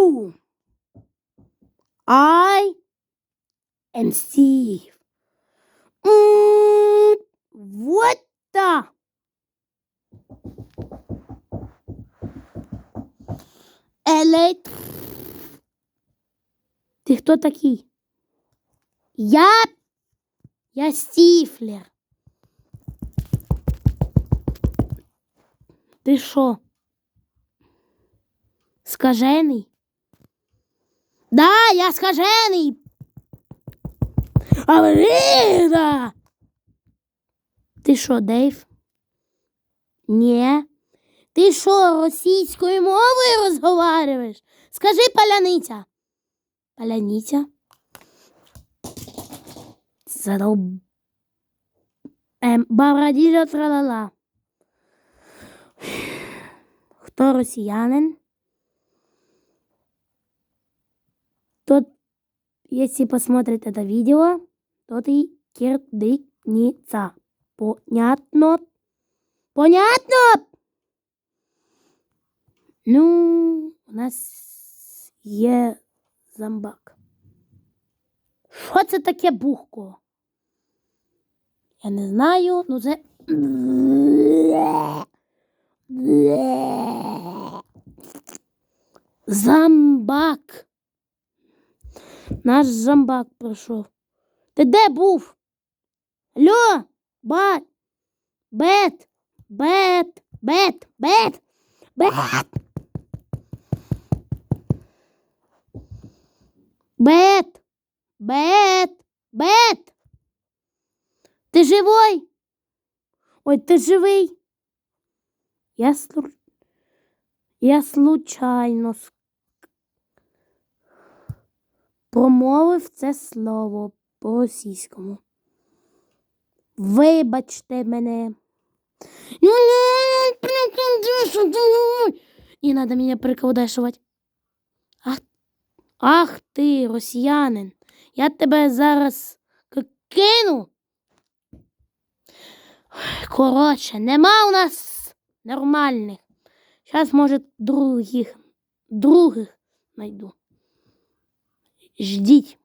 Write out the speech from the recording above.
You. I am Steve. Mm, what the? Елейт. Ти хто такий? Я. Я Стіфлер. Ти що? Скажений? Да, я скажений. Аврида! Ти що, Дейв? Ні. Ти що, російською мовою розговариваєш? Скажи паляниця. Паляниця? Задол... Ем, Бабраділя тралала. Хто росіянин? если посмотрит это видео, то ты кирдыкница. Понятно? Понятно? Ну, у нас є зомбак. Що це таке бухко? Я не знаю, ну це. Зомбак. Наш зомбак пройшов. Ти де був? Алло, бат, бет, бет, бет, бет, бет. Бет, бет, бет. Ти живой? Ой, ти живий? Я, слу... Я случайно промовив це слово по-російському. Вибачте мене. Ну, не, приколдешивай. Надо мене приколдешувати. Ах, ах ти, росіянин. Я тебе зараз кину. Коротше, нема у нас нормальних. Зараз, може, других, других найду. Ждіть.